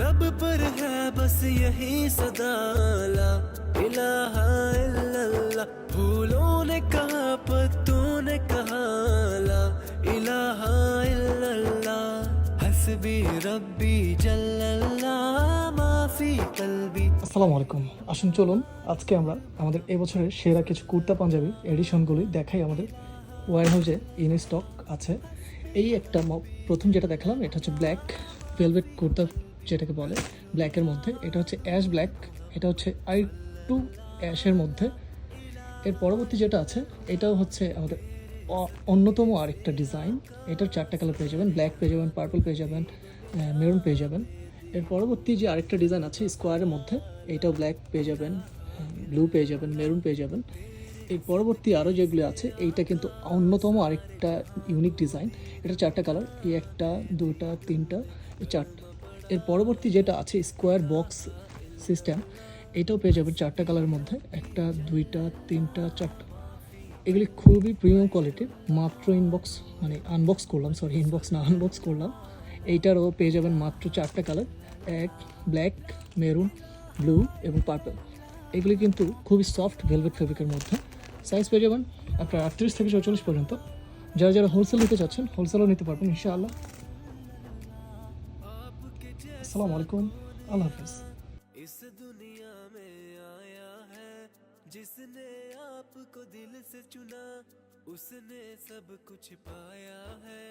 लब पर है बस यही सदाला इलाहा इल्लल्ला फूलों ने कहा पत्तों ने कहा ला इलाहा इल्लल्ला হসবি রব্বি জাল্লাল্লাহ মাফি কলবি আসসালামু আলাইকুম। আসুন চলুন। আজকে আমরা আমাদের এবছরের সেরা কিছু কুর্তা পাঞ্জাবি এডিশনগুলি দেখাই আমাদের ওয়ার হাউসে ইন স্টক আছে। এই একটা প্রথম যেটা দেখলাম, এটা হচ্ছে ব্ল্যাক ভেলভেট কুর্তা যেটাকে বলে ব্ল্যাকের মধ্যে। এটা হচ্ছে অ্যাশ ব্ল্যাক এটা হচ্ছে আই টু অ্যাশের মধ্যে। এর পরবর্তী যেটা আছে, এটাও হচ্ছে আমাদের অন্যতম আরেকটা ডিজাইন এটার চারটা কালার পেয়ে যাবেন ব্ল্যাক পেয়ে যাবেন পার্পল পেয়ে যাবেন মেরুন পেয়ে যাবেন। এর পরবর্তী যে আরেকটা ডিজাইন আছে স্কোয়ারের মধ্যে, এটাও ব্ল্যাক পেয়ে যাবেন ব্লু পেয়ে যাবেন মেরুন পেয়ে যাবেন। এর পরবর্তী আরও যেগুলো আছে, এইটা কিন্তু অন্যতম আরেকটা ইউনিক ডিজাইন এটা চারটা কালার এই একটা, দুটা, তিনটা, এই চারটা। এর পরবর্তী যেটা আছে স্কোয়ার বক্স সিস্টেম এটাও পেয়ে যাবেন চারটা কালারের মধ্যে, একটা, দুইটা, তিনটা, চারটা। এগুলি খুবই প্রিমিয়াম কোয়ালিটির মাত্র ইনবক্স মানে আনবক্স করলাম সরি ইনবক্স না আনবক্স করলাম। এইটারও পেয়ে যাবেন মাত্র চারটা কালার এক ব্ল্যাক মেরুন ব্লু এবং পার্পল এগুলি কিন্তু খুবই সফট ভেলভেট ফেব্রিকের মধ্যে। সাইজ পেয়ে যাবেন আপনার আটত্রিশ থেকে চৌচল্লিশ পর্যন্ত যারা যারা হোলসেল নিতে চাচ্ছেন হোলসেলও নিতে পারবেন ইনশাআল্লাহ আসসালামু আলাইকুম আল্লাহ হাফিজ इस दुनिया में आया है जिसने आपको दिल से चुना उसने सब कुछ पाया है